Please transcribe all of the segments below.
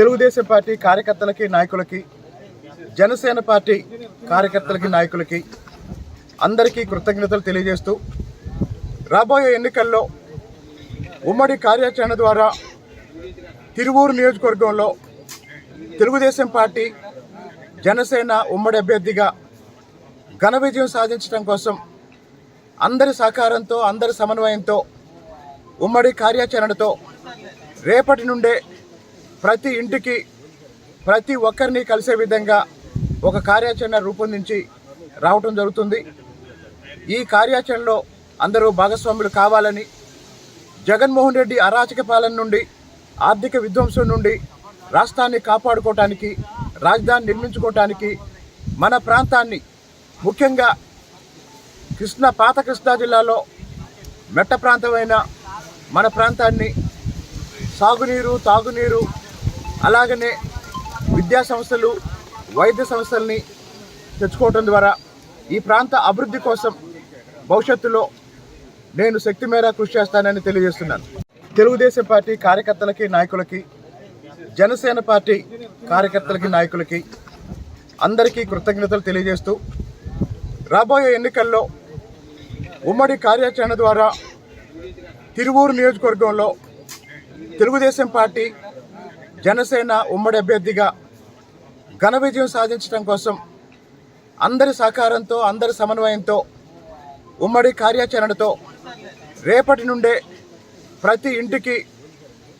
Telugu Desam party కార్యకర్తలకి నాయకులకి Janasena party కార్యకర్తలకి నాయకులకి అందరికీ కృతజ్ఞతలు తెలియజేస్తూ రాబోయే ఎన్నికల్లో ఉమ్మడి కార్యాచరణ ద్వారా తిరువూరు నియోజకవర్గంలో తెలుగుదేశం పార్టీ జనసేన ఉమ్మడి అభ్యర్థిగా ఘన విజయం సాధించడం కోసం అందరి సహకారంతో అందరి సమన్వయంతో ఉమ్మడి కార్యాచరణతో రేపటి నుండే ప్రతి ఇంటికి ప్రతి ఒక్కరిని కలిసే విధంగా ఒక కార్యాచరణ రూపొందించి రావటం జరుగుతుంది. ఈ కార్యాచరణలో అందరూ భాగస్వాములు కావాలని జగన్మోహన్ రెడ్డి అరాచక పాలన నుండి ఆర్థిక విధ్వంసం నుండి రాష్ట్రాన్ని కాపాడుకోవటానికి రాజధాని నిర్మించుకోవటానికి మన ప్రాంతాన్ని ముఖ్యంగా కృష్ణ పాత కృష్ణా జిల్లాలో మెట్ట ప్రాంతమైన మన ప్రాంతాన్ని సాగునీరు తాగునీరు అలాగనే విద్యా సంస్థలు వైద్య సంస్థల్ని తెచ్చుకోవటం ద్వారా ఈ ప్రాంత అభివృద్ధి కోసం భవిష్యత్తులో నేను శక్తి మేర కృషి చేస్తానని తెలియజేస్తున్నాను. తెలుగుదేశం పార్టీ కార్యకర్తలకి నాయకులకి జనసేన పార్టీ కార్యకర్తలకి నాయకులకి అందరికీ కృతజ్ఞతలు తెలియజేస్తూ రాబోయే ఎన్నికల్లో ఉమ్మడి కార్యాచరణ ద్వారా తిరువూరు నియోజకవర్గంలో తెలుగుదేశం పార్టీ జనసేన ఉమ్మడి అభ్యర్థిగా ఘన విజయం సాధించడం కోసం అందరి సహకారంతో అందరి సమన్వయంతో ఉమ్మడి కార్యాచరణతో రేపటి నుండే ప్రతి ఇంటికి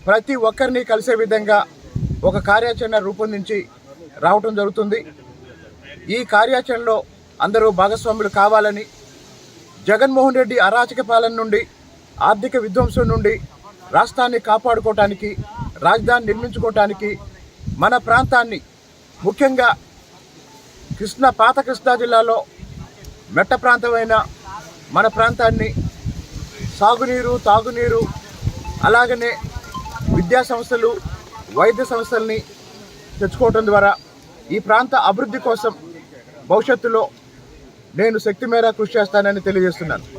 ప్రతి ఒక్కరిని కలిసే విధంగా ఒక కార్యాచరణ రూపొందించి రావటం జరుగుతుంది. ఈ కార్యాచరణలో అందరూ భాగస్వాములు కావాలని జగన్మోహన్ రెడ్డి అరాచక పాలన నుండి ఆర్థిక విధ్వంసం నుండి రాష్ట్రాన్ని కాపాడుకోవటానికి రాజధాని నిర్మించుకోవటానికి మన ప్రాంతాన్ని ముఖ్యంగా కృష్ణ పాత కృష్ణా జిల్లాలో మెట్ట ప్రాంతమైన మన ప్రాంతాన్ని సాగునీరు తాగునీరు అలాగనే విద్యా సంస్థలు వైద్య సంస్థల్ని తెచ్చుకోవటం ద్వారా ఈ ప్రాంత అభివృద్ధి కోసం భవిష్యత్తులో నేను శక్తి మేర కృషి చేస్తానని తెలియజేస్తున్నాను.